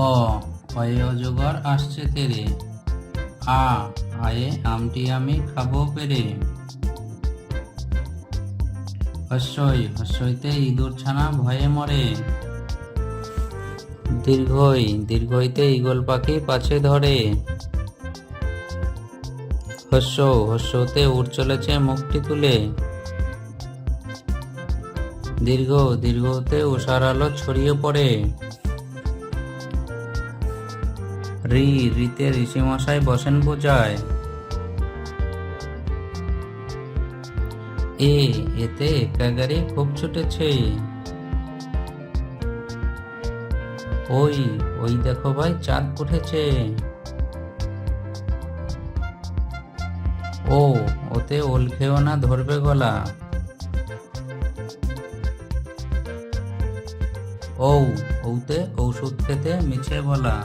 অ অয়ে অজগর আসছে তেরে। আ, আয়ে আমটি আমি খাব পেরে। হস্যই, হস্যইতে ইঁদুর ছানা ভয়ে মরে। দীর্ঘই, দীর্ঘইতে ঈগল পাখি পাছে ধরে। হস্য, হস্যতে উঠ চলেছে মুখটি তুলে। দীর্ঘ, দীর্ঘতে উষার আলো ছড়িয়ে পড়ে। রি, রিতে ঋষিমশাই বসেন বোঝায় এ, এতে একা গাড়ি খুব ছুটেছে। ওই ওই দেখো ভাই, চাঁদ উঠেছে। ও, ওতে ওল খেও না ধরবে গলা। ঔ ওতে ঔষধ খেতে মিছে বলা।